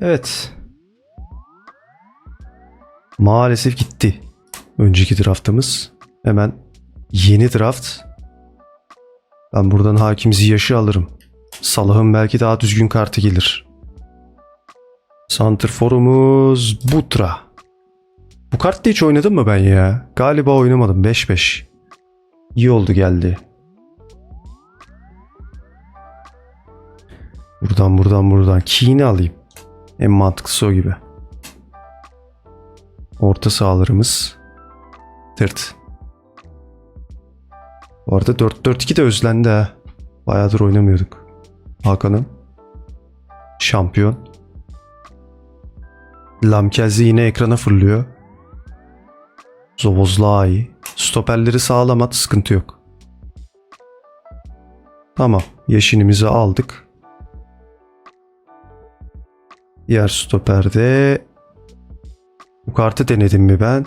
Evet. Maalesef gitti. Önceki draftımız. Hemen yeni draft. Ben buradan Hakim Ziyech'i alırım. Salah'ın belki daha düzgün kartı gelir. Santrforumuz Butra. Bu kartta hiç oynadım mı ben ya? Galiba oynamadım 5-5. İyi oldu geldi. Buradan buradan buradan. Keane alayım. En mantıklısı o gibi. Orta sahalarımız. Tırt. Bu arada 4-4-2 de özlendi ha. Bayağıdır oynamıyorduk. Hakan'ım. Şampiyon. Lamkelzi yine ekrana fırlıyor. Zobozlai. Stoperleri sağlam at sıkıntı yok. Tamam. Yaşinimizi aldık. Diğer stoperde bu kartı denedim mi ben?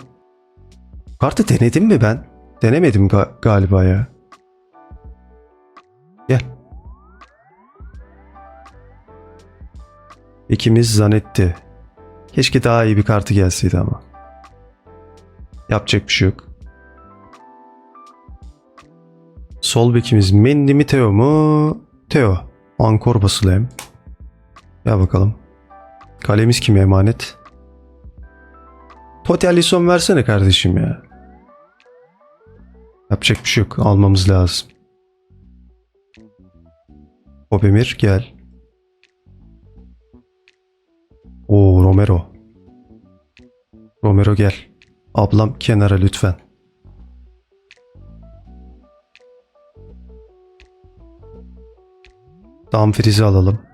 Bu kartı denedim mi ben? Denemedim ga- galiba ya. Gel. İkimiz Zanetti. Keşke daha iyi bir kartı gelseydi ama. Yapacak bir şey yok. Sol bekimiz Mendy mi Teo mu? Teo. Ankor basılı hem. Gel bakalım. Kalemiz kime emanet? Totti Alisson versene kardeşim ya. Yapacak bir şey yok. Almamız lazım. Obemir gel. Oo Romero. Romero gel. Ablam kenara lütfen. Dumfries'i alalım.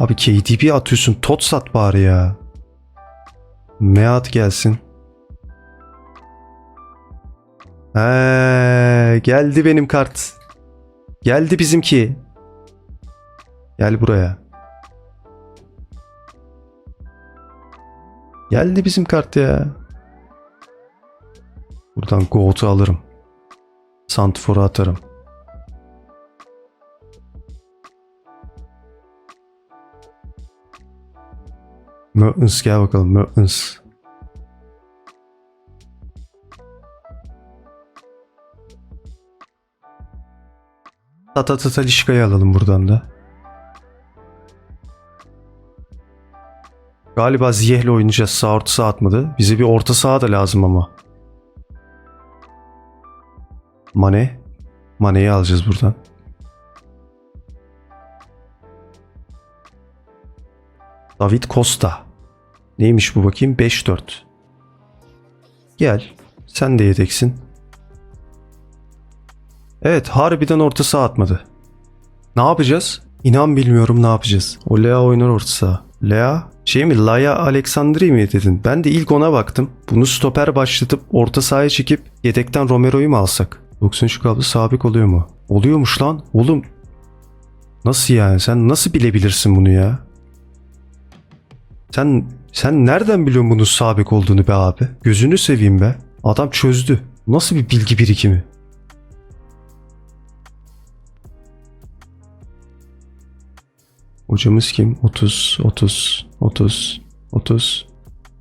Abi KDB atıyorsun. Tot sat bari ya. Meat gelsin. He, geldi benim kart. Geldi bizimki. Gel buraya. Geldi bizim kart ya. Buradan Goat'u alırım. Santfor'u atarım. Mertens gel bakalım Mertens. Tata Tata Lişka'yı alalım buradan da. Galiba Ziyeh'le oynayacağız. Sağ orta saha atmadı. Bize bir orta saha da lazım ama. Mane. Mane'yi alacağız buradan. David Costa. Neymiş bu bakayım? 5-4. Gel. Sen de yedeksin. Evet harbiden orta saha atmadı. Ne yapacağız? İnan bilmiyorum ne yapacağız. O Lea oynar orta saha. Lea? Şey mi? Laya Alexandri mi dedin? Ben de ilk ona baktım. Bunu stoper başlatıp orta sahaya çekip yedekten Romero'yu mu alsak? 93 kablo sabit oluyor mu? Oluyormuş lan. Oğlum. Nasıl yani? Sen nasıl bilebilirsin bunu ya? Sen sen nereden biliyorsun bunun sabit olduğunu be abi? Gözünü seveyim be. Adam çözdü. Nasıl bir bilgi birikimi? Hocamız kim? 30, 30, 30, 30,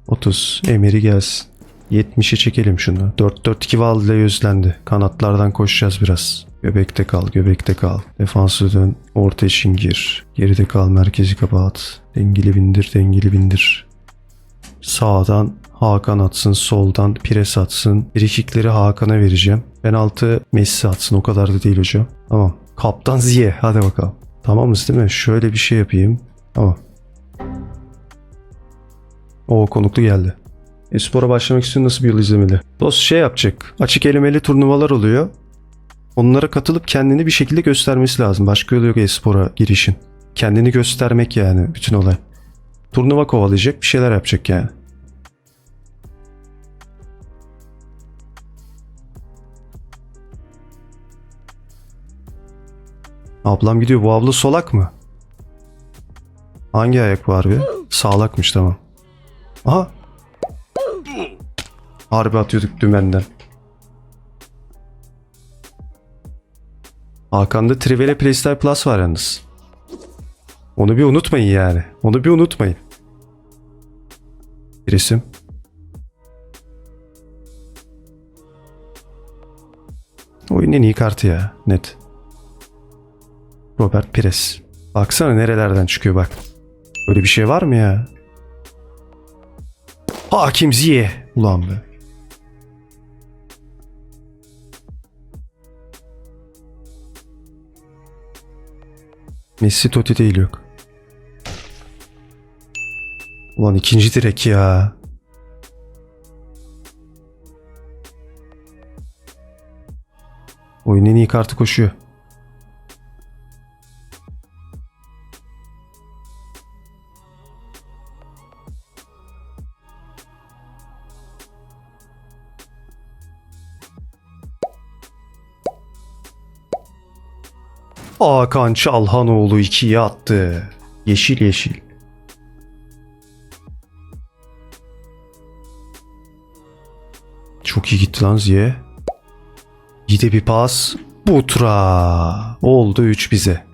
30. Emir'i gelsin. 70'e çekelim şunu. 4-4-2 Valde özlendi. Kanatlardan koşacağız biraz. Göbekte kal, göbekte kal. Defansı dön, orta için gir. Geride kal, merkezi kapat. Dengeli bindir, dengeli bindir. Sağdan Hakan atsın, soldan Pires atsın. Frikikleri Hakan'a vereceğim. Penaltı Messi atsın, o kadar da değil hocam. Tamam. Kaptan Ziye, hadi bakalım. Tamamız değil mi? Şöyle bir şey yapayım. Tamam. O konuklu geldi. Espor'a başlamak için nasıl bir yol izlemeli? Dost şey yapacak. Açık elemeli turnuvalar oluyor. Onlara katılıp kendini bir şekilde göstermesi lazım. Başka yolu yok Espor'a girişin. Kendini göstermek yani bütün olay. Turnuva kovalayacak bir şeyler yapacak yani. Ablam gidiyor. Bu abla solak mı? Hangi ayak var bir? Sağlakmış tamam. Aha. Harbi atıyorduk dümenden. Hakan'da Trivela Playstyle Plus var yalnız. Onu bir unutmayın yani. Onu bir unutmayın. Bir isim. Oyunun en iyi kartı ya. Net. Robert Pires. Baksana nerelerden çıkıyor bak. Böyle bir şey var mı ya? Hakim Ziye. Ulan be. Messi Totti değil yok. Ulan ikinci direk ya. Oyunun en iyi kartı koşuyor. Hakan Çalhanoğlu 2'ye attı. Yeşil yeşil. Çok iyi gitti lan Ziye. İyi bir pas. Butra. Oldu 3 bize.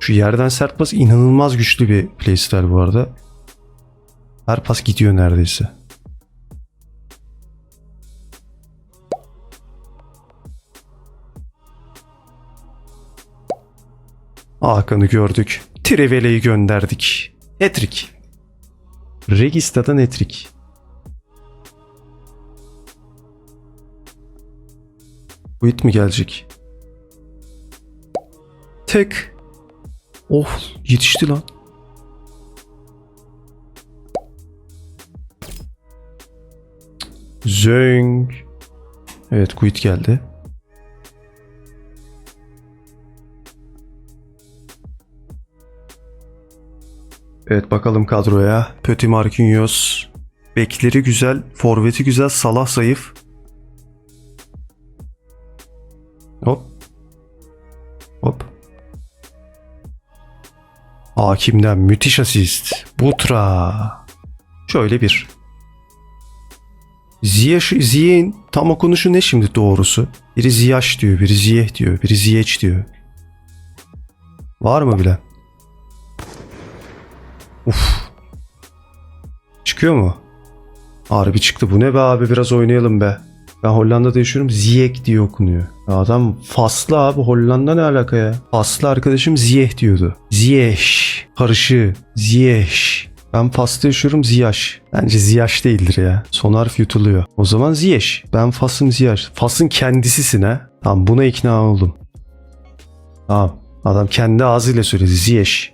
Şu yerden sert pas inanılmaz güçlü bir playstyle bu arada. Her pas gidiyor neredeyse. Hakan'ı gördük. Trivele'yi gönderdik. Etrik. Regista'dan Etrik. Quit mi gelecek? Tek. Oh yetişti lan. Zöng. Evet quit geldi. Evet bakalım kadroya. Pöti Marquinhos. Bekleri güzel, forveti güzel, Salah zayıf. Hakimden müthiş asist. Butra. Şöyle bir. Ziyech, Ziyech'in tam okunuşu ne şimdi doğrusu? Biri Ziyech diyor, biri Ziyech diyor, biri Ziyech diyor. Var mı bilen? Uf. Çıkıyor mu? Harbi çıktı. Bu ne be abi biraz oynayalım be. Ben Hollanda'da yaşıyorum. Ziyech diye okunuyor. Adam Faslı abi. Hollanda ne alaka ya? Faslı arkadaşım Ziyech diyordu. Ziyech. Karışı. Ziyech. Ben Fas'ta yaşıyorum Ziyech. Bence Ziyech değildir ya. Son harf yutuluyor. O zaman Ziyech. Ben Fas'ım Ziyech. Fas'ın kendisisin ha. Tamam buna ikna oldum. Tamam. Adam kendi ağzıyla söyledi. Ziyech.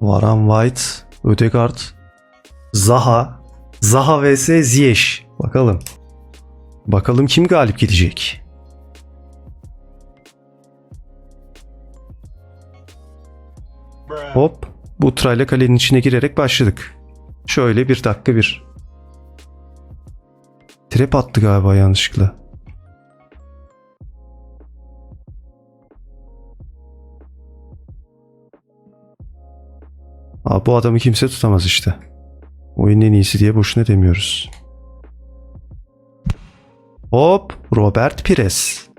Varan White, Ödegaard, Zaha, Zaha vs Ziyech. Bakalım. Bakalım kim galip gidecek. Hop. Bu trayla kalenin içine girerek başladık. Şöyle bir dakika bir. Trap attı galiba yanlışlıkla. Aa, bu adamı kimse tutamaz işte. Oyunun en iyisi diye boşuna demiyoruz. Hop Robert Pires.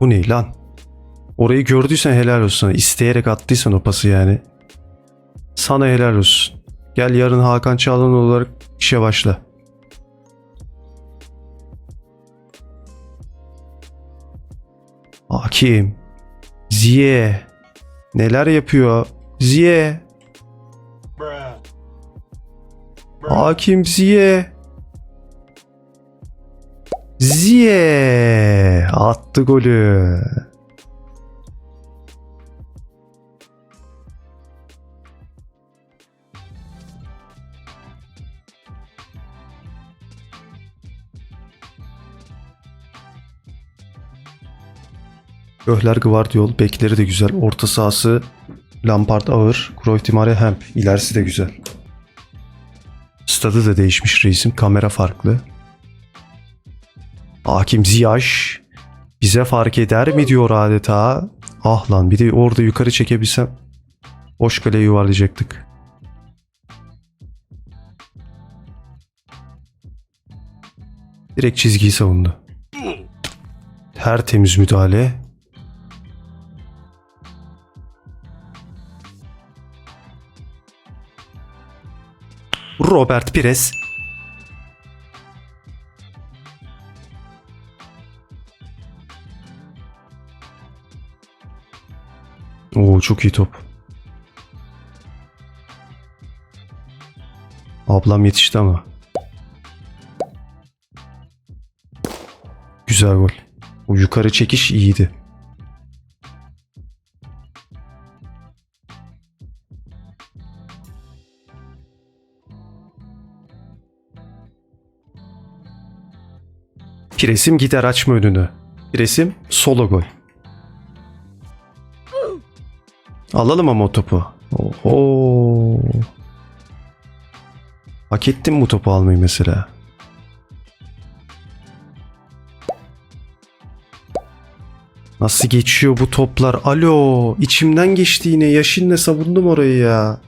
Bu ne lan? Orayı gördüysen helal olsun. İsteyerek attıysan o pası yani. Sana helal olsun. Gel yarın Hakan Çağlan olarak işe başla. Hakim. Ziye. Neler yapıyor? Ziye. Hakim Ziye. Ziye. Attı golü. Göhler Gvardiol. Bekleri de güzel. Orta sahası Lampard ağır. Cruyff Dimare Hemp. İlerisi de güzel. Stadı da değişmiş reisim. Kamera farklı. Hakim Ziyech bize fark eder mi diyor adeta. Ah lan bir de orada yukarı çekebilsem. Boş kaleye yuvarlayacaktık. Direkt çizgiyi savundu. Tertemiz müdahale. Robert Pires. Oo çok iyi top. Ablam yetişti ama. Güzel gol. O yukarı çekiş iyiydi. Piresim gider açma önünü. Piresim solo gol. Alalım ama o topu. Oho. Hak ettim bu topu almayı mesela. Nasıl geçiyor bu toplar? Alo, içimden geçti yine. Yaşinle savundum orayı ya.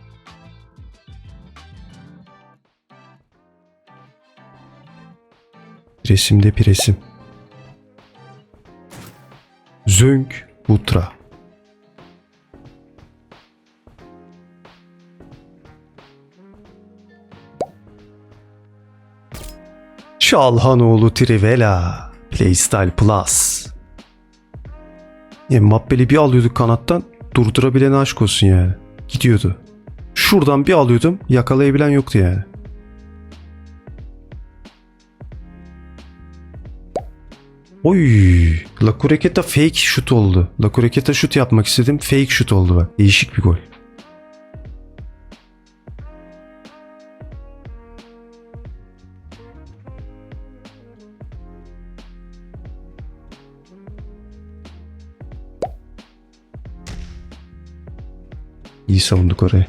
Resimde piresim. Zönk Ultra. Çalhanoğlu Trivela. Playstyle Plus. Mbappe'li bir alıyorduk kanattan durdurabilen aşk olsun yani. Gidiyordu. Şuradan bir alıyordum yakalayabilen yoktu yani. Oy, La Curequeta fake şut oldu. La Curequeta şut yapmak istedim. Fake şut oldu bak. Değişik bir gol. İyi savunduk orayı.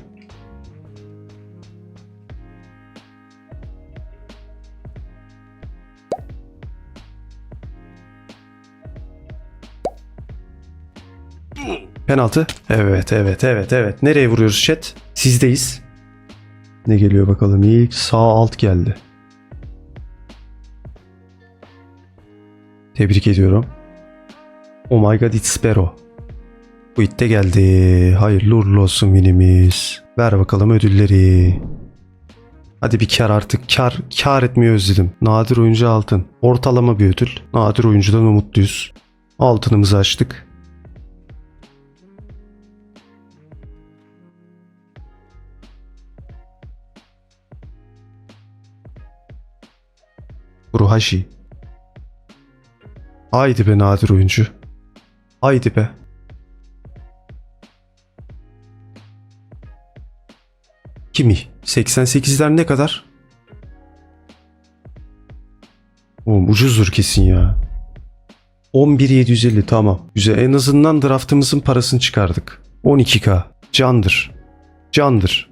Penaltı. Evet, evet, evet, evet. Nereye vuruyoruz chat? Sizdeyiz. Ne geliyor bakalım? İlk sağ alt geldi. Tebrik ediyorum. Oh my god it's Spero. Bu it de geldi. Hayırlı uğurlu olsun winimiz. Ver bakalım ödülleri. Hadi bir kar artık. Kar, kar etmeyi özledim. Nadir oyuncu altın. Ortalama bir ödül. Nadir oyuncudan umutluyuz. Altınımızı açtık. Ruhashi. Haydi be nadir oyuncu. Haydi be. Kimi? 88'ler ne kadar? Oğlum ucuzdur kesin ya. 11750 tamam. Güzel. En azından draftımızın parasını çıkardık. 12k. Candır. Candır.